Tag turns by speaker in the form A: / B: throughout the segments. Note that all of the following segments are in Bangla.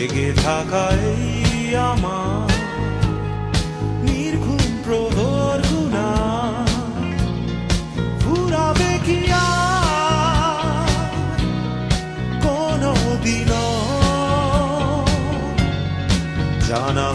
A: জেগে থাকাই আমার নির্ঘুম প্রহর গুণা। ফুরাবে কি কোনো দিন জানা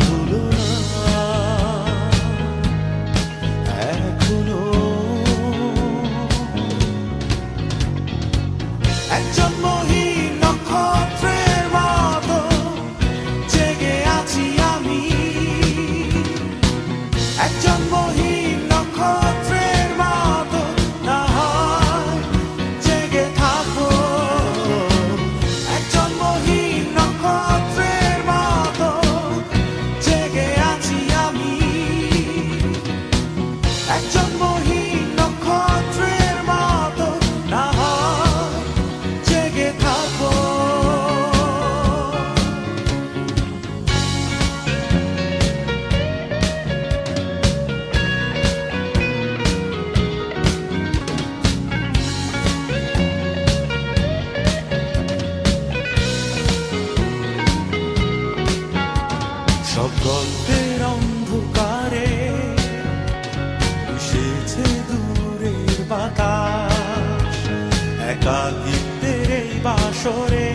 A: সব গল্পের অন্ধকারে এসেছে দূরের বাতাস। একাকিত্বের এই বাসরে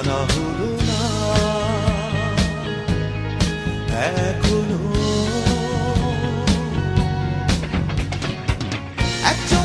A: জানা হলো না এখনও। একজন